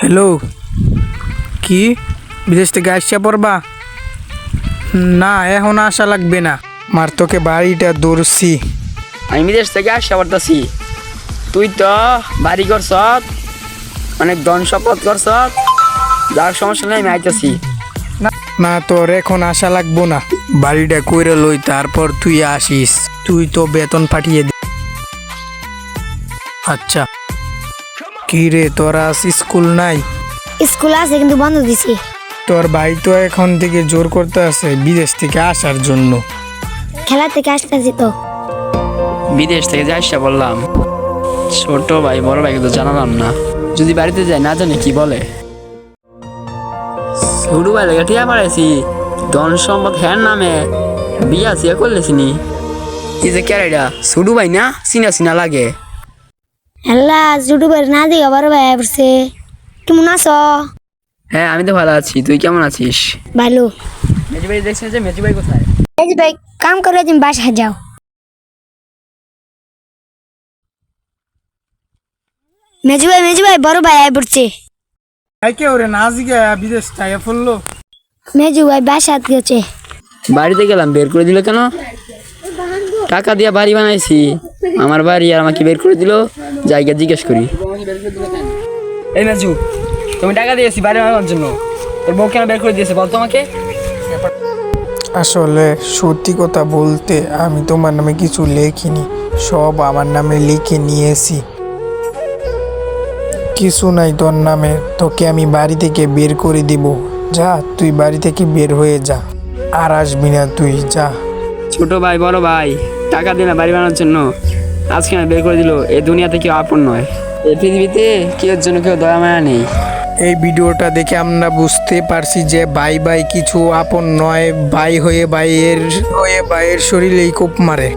Hello? কি? বিদেশ থেকে আসছে পড়বা? না এখন আসা লাগবে না। মার তোকে বাড়িটা দৌড়ছি আমি বিদেশ থেকে আসতে পারতাছি তুই তো বাড়ি করছ অনেক ধন শপথ করছ যার সমস্যা নেই আমি আইতাছি। না তোর এখন আসা লাগবো না। বাড়িটা কইরে লই তারপর তুই আসিস। তুই তো বেতন পাঠিয়ে দি আচ্ছা। কি রে তোরা আজ স্কুল নাই? স্কুল আছে কিন্তু বন্ধ দিছি। তোর ভাই তো এখন থেকে জোর করতে আছে বিদেশ থেকে আসার জন্য। খেলা থেকে আসতেছি তো। বিদেশ থেকে যে আসতে বললাম ছোট ভাই বড় ভাইকে তো জানালাম না। যদি বাড়িতে যাই না জানি কি বলে। ছোট ভাই লেগে ঠিক পারাইছি ধন সম্পদ হ্যার নামে বিয়া সিয়া করলেছিনি। এই যে ক্যারেডা ছোট ভাই না চিনা চিনা লাগে। ইউটিউবের না দিও বড় ভাই পড়ছে কেমন আছো? হ্যাঁ আমি তো ভালো আছি। তুই কেমন আছিস? ভালো। মেজু ভাই দেখছিস যে মেজু ভাই কোথায়? ভাই কাম করে তুমি যাও। মেজু ভাই মেজু ভাই বড় ভাই আয় পড়ছে ভাই কে ওরে জিগে বিদেশ পড়ল মেজু ভাই বাসা গেছে। বাড়িতে গেলাম বের করে দিল কেন? টাকা দিয়ে বাড়ি বানাইছি। আমার বাড়ি আর আমাকে বের করে দিল। জায়গা জিজ্ঞেস করি। এই নাজু তুমি টাকা দিয়েছি বাড়ি বানানোর জন্য। তোর বউ কেন বের করে দিয়েছে বল তোমাকে আসলে সত্যি কথা বলতে আমি তোমার নামে কিছু লেখিনি সব আমার নামে লিখে নিয়েছি। কিছু নাই তোর নামে তোকে আমি বাড়ি থেকে বের করে দিব। যা তুই বাড়ি থেকে বের হয়ে যা। আর আসবি না তুই যা। ছোট ভাই বড় ভাই টাকা দিলে বাড়ি বানানোর জন্য। আজকে না বের করে দিল এ দুনিয়াতে কেউ আপন নয়। এই পৃথিবীতে কেউ জন্য কেউ দয়া মায়া নেই। এই ভিডিওটা দেখে আমরা বুঝতে পারছি যে বাই বাই কিছু আপন নয় বাই হয়ে বাইয়ের হয়ে ভাইয়ের শরীরেই কোপ মারে।